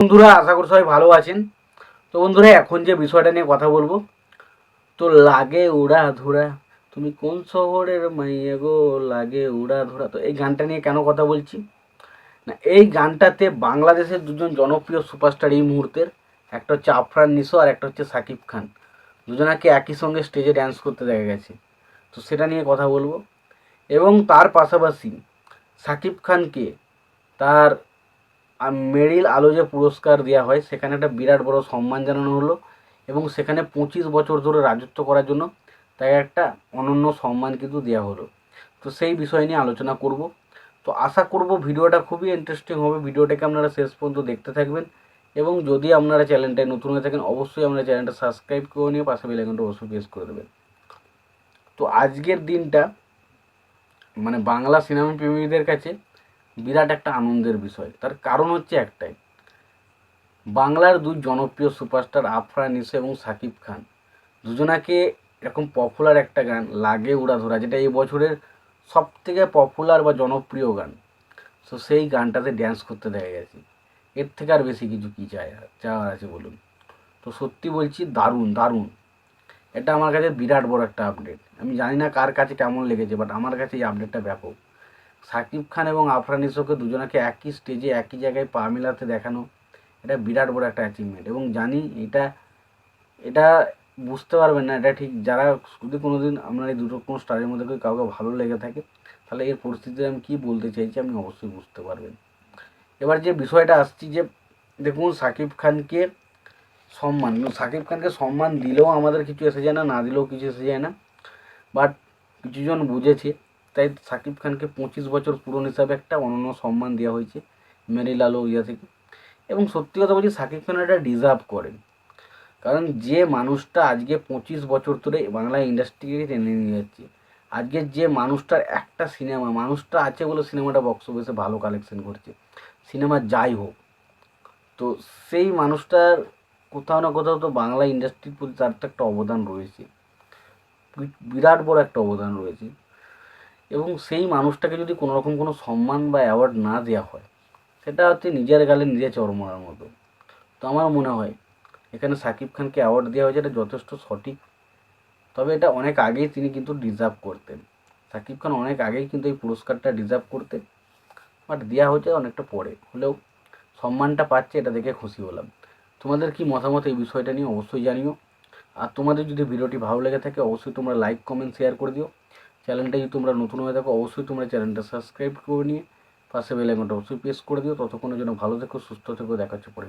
বন্ধুরা, আশা করি সবাই ভালো আছেন। তো বন্ধুরা, এখন যে বিষয়টা নিয়ে কথা বলব, তো লাগে উড়া ধুরা, তুমি কোন শহরের মাইয়া গো, লাগে উড়া ধুরা। তো এই গানটা নিয়ে কেন কথা বলছি? না, এই গানটাতে বাংলাদেশের দুজন জনপ্রিয় সুপারস্টার এই মুহূর্তের, একটা হচ্ছে আফরান নিশো আর একটা হচ্ছে সাকিব খান। দুজনাকে একই সঙ্গে স্টেজে ড্যান্স করতে দেখা গেছে। তো সেটা নিয়ে কথা বলব। এবং তার পাশাপাশি সাকিব খানকে তার মেরিল আলো যে পুরস্কার দেওয়া হয়, সেখানে একটা বিরাট বড় সম্মান জানানো হলো এবং সেখানে পঁচিশ বছর ধরে রাজত্ব করার জন্য তাকে একটা অনন্য সম্মান কিন্তু দেওয়া হলো। তো সেই বিষয় নিয়ে আলোচনা করব। তো আশা করব ভিডিওটা খুবই ইন্টারেস্টিং হবে। ভিডিওটাকে আপনারা শেষ পর্যন্ত দেখতে থাকবেন এবং যদি আপনারা চ্যানেলটায় নতুন হয়ে থাকেন, অবশ্যই আপনারা চ্যানেলটা সাবস্ক্রাইব করে নিয়ে পাশে বেলাইকনটা অবশ্যই প্রেস করে দেবেন। তো আজকের দিনটা মানে বাংলা সিনেমা প্রেমীদের কাছে বিরাট একটা আনন্দের বিষয়। তার কারণ হচ্ছে একটাই। বাংলার দুই জনপ্রিয় সুপারস্টার আফরান ইসু এবং সাকিব খান। দুজনাকে এরকম পপুলার একটা গান, লাগে উড়াধরা, যেটা এই বছরের সব থেকে পপুলার বা জনপ্রিয় গান। তো সেই গানটাতে ড্যান্স করতে দেখা গেছে। এর থেকে আর বেশি কিছু কী চায় চাওয়ার আছে বলুন? তো সত্যি বলছি, দারুণ দারুণ। এটা আমার কাছে বিরাট বড় একটা আপডেট আমি জানি না কার কাছে কেমন লেগেছে বাট আমার কাছে এই আপডেটটা ব্যাপক। সাকিব খান এবং আফরান ইসোকে দুজনাকে একই স্টেজে একই জায়গায় পা মেলাতে দেখানো, এটা বিরাট বড় একটা অ্যাচিভমেন্ট এবং জানি এটা এটা বুঝতে পারবেন না, এটা ঠিক যারা যদি কোনো দিন আপনার এই দুটো কোনো স্টারের মধ্যে কেউ কাউকে ভালো লেগে থাকে, তাহলে এর পরিস্থিতিতে আমি কী বলতে চাইছি আপনি অবশ্যই বুঝতে পারবেন। এবার যে বিষয়টা আসছি যে, দেখুন সাকিব খানকে সম্মান সাকিব খানকে সম্মান দিলেও আমাদের কিছু এসে যায় না না দিলেও কিছু এসে যায় না বাট কিছুজন বুঝেছে তাই সাকিব খানকে পঁচিশ বছর পুরনো হিসাবে একটা অনন্য সম্মান দেওয়া হয়েছে মেরি আলো ইয়া থেকে এবং সত্যি কথা বলছি, সাকিব খান এটা ডিজার্ভ করেন। কারণ যে মানুষটা আজকে পঁচিশ বছর ধরে বাংলা ইন্ডাস্ট্রিকে টেনে নিয়ে যাচ্ছে আজকের যে মানুষটার একটা সিনেমা, মানুষটা আছে বলে সিনেমাটা বক্স অফিসে ভালো কালেকশন করছে, সিনেমা যাই হোক, তো সেই মানুষটার কোথাও না কোথাও তো বাংলা ইন্ডাস্ট্রির প্রতি তার তো একটা অবদান রয়েছে। বিরাট বড় একটা অবদান রয়েছে। এবং সেই মানুষটাকে যদি কোনো রকম কোনো সম্মান বা অ্যাওয়ার্ড না দেওয়া হয়, সেটা হচ্ছে নিজের গালে নিজে চর মারার মতো। তো আমার মনে হয়, এখানে সাকিব খানকে অ্যাওয়ার্ড দেওয়া হয়েছে এটা যথেষ্ট সঠিক। তবে এটা অনেক আগেই তিনি কিন্তু ডিজার্ভ করতেন। সাকিব খান অনেক আগেই কিন্তু এই পুরস্কারটা ডিজার্ভ করতেন। বাট দেওয়া হয়েছে অনেকটা পরে। হলেও সম্মানটা পাচ্ছে এটা দেখে খুশি হলাম। তোমাদের কি মতামত এই বিষয়টা নিয়ে অবশ্যই জানিও। আর তোমাদের যদি ভিডিওটি ভালো লেগে থাকে, অবশ্যই তোমরা লাইক কমেন্ট শেয়ার করে দিও। চ্যানেলটা যদি তোমরা নতুন হয়ে থাকো, অবশ্যই তোমরা চ্যানেলটা সাবস্ক্রাইব করে নিয়ে পাশে বেল আইকনটা অবশ্যই প্রেস করে দিও। ততক্ষণের জন্য ভালো থেকো, সুস্থ থেকো, দেখা হচ্ছে পরে